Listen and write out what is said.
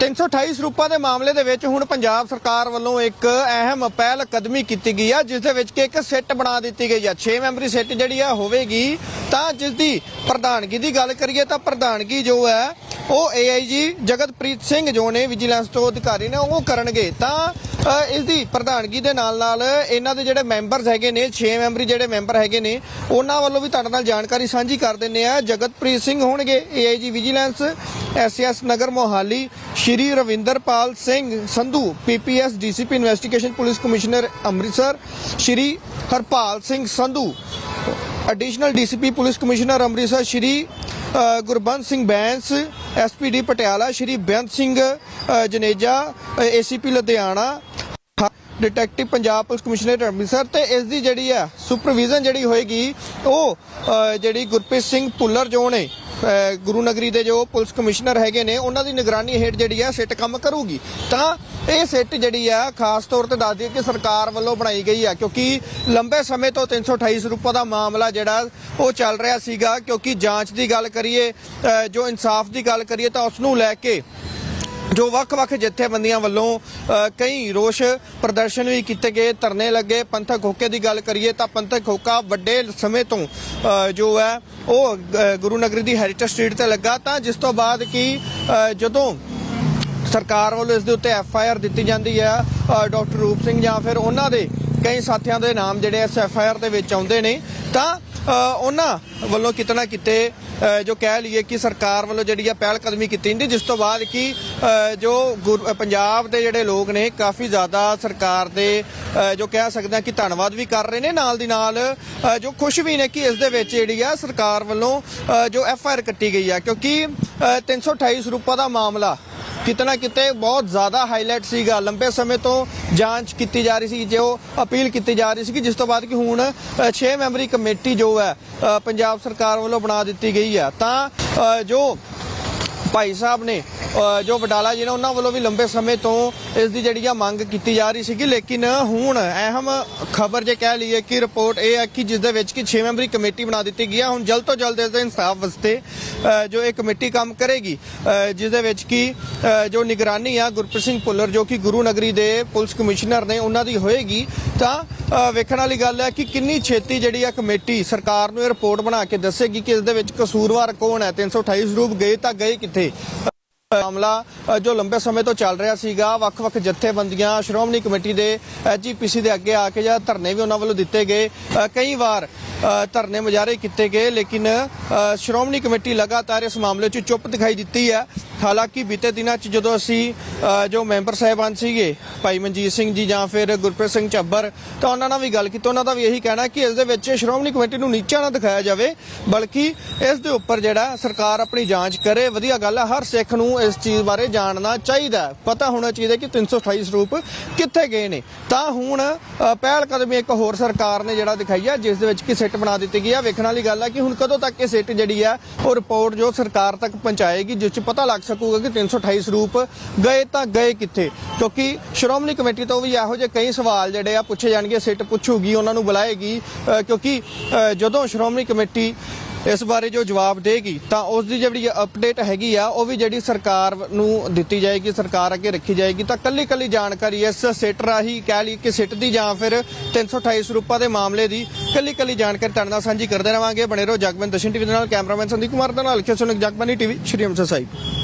328 ਸਰੂਪਾਂ ਦੇ ਮਾਮਲੇ ਦੇ ਵਿੱਚ ਹੁਣ ਪੰਜਾਬ ਸਰਕਾਰ ਵੱਲੋਂ ਇੱਕ ਅਹਿਮ ਪਹਿਲ ਕਦਮੀ ਕੀਤੀ ਗਈ ਹੈ ਜਿਸ ਦੇ ਵਿੱਚ ਕਿ ਇੱਕ ਸਿੱਟ ਬਣਾ ਦਿੱਤੀ ਗਈ ਹੈ 6 ਮੈਂਬਰੀ ਸਿੱਟ ਜਿਹੜੀ ਆ ਹੋਵੇਗੀ, ਤਾਂ ਜਿਸ ਦੀ ਪ੍ਰਧਾਨਗੀ ਦੀ ਗੱਲ ਕਰੀਏ ਤਾਂ ਪ੍ਰਧਾਨਗੀ ਜੋ ਹੈ ਉਹ ਏਆਈਜੀ ਜਗਤਪ੍ਰੀਤ ਸਿੰਘ ਜੋ ਨੇ, ਵਿਜੀਲੈਂਸ ਤੋਂ ਅਧਿਕਾਰੀ ਨੇ, ਉਹ ਕਰਨਗੇ। ਤਾਂ ਇਸ ਦੀ ਪ੍ਰਧਾਨਗੀ ਦੇ ਨਾਲ ਨਾਲ ਇਹਨਾਂ ਦੇ ਜਿਹੜੇ ਮੈਂਬਰਸ ਹੈਗੇ ਨੇ 6 ਮੈਂਬਰੀ ਜਿਹੜੇ ਮੈਂਬਰ ਹੈਗੇ ਨੇ ਉਹਨਾਂ ਵੱਲੋਂ ਵੀ ਤੁਹਾਡੇ ਨਾਲ ਜਾਣਕਾਰੀ ਸਾਂਝੀ ਕਰ ਦਿੰਨੇ ਆ ਜਗਤਪ੍ਰੀਤ ਸਿੰਘ ਹੋਣਗੇ AIG vigilance SS Nagar Mohali Shri Ravinderpal Singh Sandhu PPS DCP investigation police commissioner Amritsar Shri Harpal Singh Sandhu additional DCP police commissioner Amritsar Shri ਅ, ਗੁਰਬੰਦ ਸਿੰਘ ਬੈਂਸ ਐਸਪੀਡੀ ਪਟਿਆਲਾ ਸ਼੍ਰੀ ਬੇਅੰਤ ਸਿੰਘ ਅ, Janeja ACP Ludhiana detective Punjab police commissioner Amritsar ਤੇ ਇਸ ਦੀ ਜਿਹੜੀ ਹੈ supervision ਜਿਹੜੀ ਹੋਏਗੀ, ਉਹ ਜਿਹੜੀ ਗੁਰਪ੍ਰੀਤ ਸਿੰਘ ਪੁੱਲਰ ਜੋ ਨੇ ਗੁਰੂ ਨਗਰੀ ਦੇ ਜੋ ਪੁਲਿਸ ਕਮਿਸ਼ਨਰ ਹੈਗੇ ਨੇ, ਉਹਨਾਂ ਦੀ ਨਿਗਰਾਨੀ ਹੇਠ ਜਿਹੜੀ ਹੈ ਸਿੱਟ ਕੰਮ ਕਰੂਗੀ। ਤਾਂ ਇਹ ਸਿੱਟ ਜਿਹੜੀ ਆ ਖਾਸ ਤੌਰ ਤੇ ਦੱਸ ਦਈਏ ਕਿ ਸਰਕਾਰ ਵੱਲੋਂ ਬਣਾਈ ਗਈ ਆ, ਕਿਉਂਕਿ ਲੰਬੇ ਸਮੇਂ ਤੋਂ 328 ਰੁਪਏ ਦਾ ਮਾਮਲਾ ਜਿਹੜਾ, ਉਹ ਚੱਲ ਰਿਹਾ ਸੀਗਾ। ਕਿਉਂਕਿ ਜਾਂਚ ਦੀ ਗੱਲ ਕਰੀਏ ਜੋ ਇਨਸਾਫ ਦੀ ਗੱਲ ਕਰੀਏ ਤਾਂ ਉਸ ਨੂੰ ਲੈ ਕੇ ਜੋ ਵੱਖ-ਵੱਖ ਜਥੇਬੰਦੀਆਂ ਵੱਲੋਂ ਕਈ ਰੋਸ਼ ਪ੍ਰਦਰਸ਼ਨ ਵੀ ਕੀਤੇ ਗਏ ਧਰਨੇ ਲੱਗੇ। ਪੰਥਕ ਹੋਕੇ ਦੀ ਗੱਲ ਕਰੀਏ ਤਾਂ ਪੰਥਕ ਹੋਕਾ ਵੱਡੇ ਸਮੇਂ ਤੋਂ ਜੋ ਹੈ ਉਹ ਗੁਰੂ ਨਗਰੀ ਦੀ ਹੈਰੀਟੇਜ ਸਟਰੀਟ ਤੇ ਲੱਗਾ। ਤਾਂ ਜਿਸ ਤੋਂ ਬਾਅਦ ਕਿ ਜਦੋਂ ਸਰਕਾਰ ਵੱਲੋਂ ਇਸ ਦੇ ਉੱਤੇ ਐਫ ਆਈ ਆਰ ਦਿੱਤੀ ਜਾਂਦੀ ਹੈ ਅ, ਡਾਕਟਰ ਰੂਪ ਸਿੰਘ ਜਾਂ ਫਿਰ ਉਹਨਾਂ ਦੇ ਕਈ ਸਾਥੀਆਂ ਦੇ ਨਾਮ ਜਿਹੜੇ ਇਸ ਐਫ ਆਈ ਆਰ ਦੇ ਵਿੱਚ ਆਉਂਦੇ ਨੇ ਤਾਂ ਉਹਨਾਂ ਵੱਲੋਂ ਕਿਤਨਾ ਕਿਤੇ ਜੋ ਕਹਿ ਲਈਏ ਕਿ ਸਰਕਾਰ ਵੱਲੋਂ ਜਿਹੜੀ ਆ ਪਹਿਲ ਕਦਮੀ ਕੀਤੀ ਜਾਂਦੀ ਜਿਸ ਤੋਂ ਬਾਅਦ ਕਿ ਜੋ ਗੁਰ- ਪੰਜਾਬ ਦੇ ਜਿਹੜੇ ਲੋਕ ਨੇ ਕਾਫੀ ਜ਼ਿਆਦਾ ਸਰਕਾਰ ਦੇ ਜੋ ਕਹਿ ਸਕਦੇ ਆ ਕਿ ਧੰਨਵਾਦ ਵੀ ਕਰ ਰਹੇ ਨੇ। ਨਾਲ ਦੀ ਨਾਲ ਜੋ ਖੁਸ਼ ਵੀ ਨੇ ਕਿ ਇਸ ਦੇ ਵਿੱਚ ਜਿਹੜੀ ਆ ਸਰਕਾਰ ਵੱਲੋਂ ਜੋ ਐਫ ਆਈ ਆਰ ਕੱਟੀ ਗਈ ਆ ਕਿਉਂਕਿ ਅ, 328 ਸਰੂਪਾ ਦਾ ਮਾਮਲਾ ਕਿਤਨਾ ਕਿਤੇ ਬਹੁਤ ਜ਼ਿਆਦਾ ਹਾਈਲਾਈਟ ਸੀਗਾ। ਲੰਬੇ ਸਮੇਂ ਤੋਂ ਜਾਂਚ ਕੀਤੀ ਜਾ ਰਹੀ ਸੀ ਜੋ ਅਪੀਲ ਕੀਤੀ ਜਾ ਰਹੀ ਸੀ ਕਿ ਜਿਸ ਤੋਂ ਬਾਅਦ ਕਿ ਹੁਣ 6 ਮੈਂਬਰੀ ਕਮੇਟੀ ਜੋ ਹੈ ਅ, ਪੰਜਾਬ ਸਰਕਾਰ ਵੱਲੋਂ ਬਣਾ ਦਿੱਤੀ ਗਈ ਹੈ। ਤਾਂ ਅ, ਜੋ ਭਾਈ ਸਾਹਿਬ ਨੇ ਜੋ ਵਡਾਲਾ ਜੀ ਨੇ ਉਹਨਾਂ ਵੱਲੋਂ ਵੀ ਲੰਬੇ ਸਮੇਂ ਤੋਂ ਇਸ ਦੀ ਜਿਹੜੀ ਆ ਮੰਗ ਕੀਤੀ ਜਾ ਰਹੀ ਸੀਗੀ ਲੇਕਿਨ ਹੁਣ ਅਹਿਮ ਖਬਰ ਜੇ ਕਹਿ ਲਈਏ ਕਿ ਰਿਪੋਰਟ ਇਹ ਹੈ ਕਿ ਜਿਸ ਦੇ ਵਿੱਚ ਕਿ 6 ਮੈਂਬਰੀ ਕਮੇਟੀ ਬਣਾ ਦਿੱਤੀ ਗਈ ਹੈ ਹੁਣ ਜਲਦ ਤੋਂ ਜਲਦ ਇਸ ਦੇ ਇਨਸਾਫ ਵਾਸਤੇ ਜੋ ਇਹ ਕਮੇਟੀ ਕੰਮ ਕਰੇਗੀ ਅ, ਜਿਸ ਦੇ ਵਿੱਚ ਕਿ ਜੋ ਨਿਗਰਾਨੀ ਆ ਗੁਰਪ੍ਰੀਤ ਸਿੰਘ ਭੁੱਲਰ ਜੋ ਕਿ ਗੁਰੂ ਨਗਰੀ ਦੇ ਪੁਲਿਸ ਕਮਿਸ਼ਨਰ ਨੇ ਉਹਨਾਂ ਦੀ ਹੋਏਗੀ ਤਾਂ ਵੇਖਣ ਵਾਲੀ ਗੱਲ ਹੈ ਕਿ ਕਿੰਨੀ ਛੇਤੀ ਜਿਹੜੀ ਆ ਕਮੇਟੀ ਸਰਕਾਰ ਨੂੰ ਇਹ ਰਿਪੋਰਟ ਬਣਾ ਕੇ ਦੱਸੇਗੀ ਕਿ ਇਸ ਦੇ ਵਿੱਚ ਕਸੂਰਵਾਰ ਕੌਣ ਹੈ? 328 ਸਰੂਪ ਗਏ ਤਾਂ ਗਏ ਕਿੱਥੇ? ਮਾਮਲਾ ਜੋ ਲੰਬੇ ਸਮੇਂ ਤੋਂ ਚੱਲ ਰਿਹਾ ਸੀਗਾ ਵੱਖ-ਵੱਖ ਜਥੇਬੰਦੀਆਂ ਸ਼੍ਰੋਮਣੀ ਕਮੇਟੀ ਦੇ ਐਜੀਪੀਸੀ ਦੇ ਅੱਗੇ ਆ ਕੇ ਜਾਂ ਧਰਨੇ ਵੀ ਉਹਨਾਂ ਵੱਲੋਂ ਦਿੱਤੇ ਗਏ। ਕਈ ਵਾਰ ਅ, ਧਰਨੇ ਮੁਜ਼ਾਹਰੇ ਕੀਤੇ ਗਏ ਲੇਕਿਨ ਅ, ਸ਼੍ਰੋਮਣੀ ਕਮੇਟੀ ਲਗਾਤਾਰ ਇਸ ਮਾਮਲੇ 'ਚ ਚੁੱਪ ਦਿਖਾਈ ਦਿੱਤੀ ਹੈ। ਹਾਲਾਂਕਿ ਬੀਤੇ ਦਿਨਾਂ 'ਚ ਜਦੋਂ ਅਸੀਂ ਜੋ ਮੈਂਬਰ ਸਾਹਿਬਾਨ ਸੀਗੇ ਭਾਈ ਮਨਜੀਤ ਸਿੰਘ ਜੀ ਜਾਂ ਫਿਰ ਗੁਰਪ੍ਰੀਤ ਸਿੰਘ ਚੱਬਰ ਤਾਂ ਉਹਨਾਂ ਨਾਲ ਵੀ ਗੱਲ ਕੀਤੀ ਉਹਨਾਂ ਦਾ ਵੀ ਇਹੀ ਕਹਿਣਾ ਕਿ ਇਸ ਦੇ ਵਿੱਚ ਸ਼੍ਰੋਮਣੀ ਕਮੇਟੀ ਨੂੰ ਨੀਚਾ ਨਾ ਦਿਖਾਇਆ ਜਾਵੇ ਬਲਕਿ ਇਸ ਦੇ ਉੱਪਰ ਜਿਹੜਾ ਸਰਕਾਰ ਆਪਣੀ ਜਾਂਚ ਕਰੇ ਵਧੀਆ ਗੱਲ ਹੈ ਹਰ ਸਿੱਖ ਨੂੰ ਇਸ ਚੀਜ਼ ਬਾਰੇ ਜਾਣਨਾ ਚਾਹੀਦਾ ਪਤਾ ਹੋਣਾ ਚਾਹੀਦਾ ਕਿ 328 ਸਰੂਪ ਕਿੱਥੇ ਗਏ ਨੇ। ਤਾਂ ਹੁਣ ਅ, ਪਹਿਲ ਕਦਮੀ ਇੱਕ ਹੋਰ ਸਰਕਾਰ ਨੇ ਜਿਹੜਾ ਦਿਖਾਈ ਹੈ ਜਿਸ ਦੇ ਵਿੱਚ ਕਿ ਸਿੱਟ ਬਣਾ ਦਿੱਤੀ ਗਈ ਹੈ ਵੇਖਣ ਵਾਲੀ ਗੱਲ ਹੈ ਕਿ ਹੁਣ ਕਦੋਂ ਤੱਕ ਇਹ ਸਿੱਟ ਜਿਹੜੀ ਹੈ ਉਹ ਰਿਪੋਰਟ ਜੋ ਸਰਕਾਰ ਤੱਕ ਪਹੁੰਚਾਏਗੀ ਜਿਸ 'ਚ ਪਤਾ ਲੱਗ ਸਕੂਗਾ ਕਿ 328 ਸਰੂਪ ਗਏ ਤਾਂ ਗਏ ਕਿੱਥੇ? ਕਿਉਂਕਿ ਸ਼੍ਰੋਮਣੀ ਕਮੇਟੀ ਤੋਂ ਵੀ ਇਹੋ ਜਿਹੇ ਕਈ ਸਵਾਲ ਜਿਹੜੇ ਆ ਪੁੱਛੇ ਜਾਣਗੇ, ਸਿੱਟ ਪੁੱਛੂਗੀ, ਉਹਨਾਂ ਨੂੰ ਬੁਲਾਏਗੀ ਕਿਉਂਕਿ ਜਦੋਂ ਸ਼੍ਰੋਮਣੀ ਕਮੇਟੀ ਇਸ ਬਾਰੇ ਜੋ ਜਵਾਬ ਦੇਗੀ, ਤਾਂ ਉਸ ਦੀ ਜਿਹੜੀ ਅਪਡੇਟ ਹੈਗੀ ਆ, ਉਹ ਵੀ ਜਿਹੜੀ ਸਰਕਾਰ ਨੂੰ ਦਿੱਤੀ ਜਾਏਗੀ, ਸਰਕਾਰ ਅੱਗੇ ਰੱਖੀ ਜਾਏਗੀ। ਤਾਂ ਕੱਲੀ ਕੱਲੀ ਜਾਣਕਾਰੀ ਇਸ ਸਿੱਟ ਰਾਹੀਂ ਕਹਿ ਲਈ ਕਿ ਸਿੱਟ ਦੀ ਜਾਂ ਫਿਰ 328 ਸਰੂਪਾਂ ਦੇ ਮਾਮਲੇ ਦੀ ਕੱਲੀ ਕੱਲੀ ਜਾਣਕਾਰੀ ਤੁਹਾਡੇ ਨਾਲ ਸਾਂਝੀ ਕਰਦੇ ਰਵਾਂਗੇ। ਬਣੇ ਰਹੋ ਜਗਮਨ ਦਸ਼ਨ ਟੀਵੀ ਦੇ ਨਾਲ, ਕੈਮਰਾਮੈਨ ਸੰਦੀਪ ਕੁਮਾਰ ਦੇ ਨਾਲ ਲਿਖਿਆ ਸੁਣਕ ਜਗਬਾਨੀ ਟੀਵੀ, ਸ਼੍ਰੀ ਅੰਮ੍ਰਿਤਸਰ ਸਾਹਿਬ।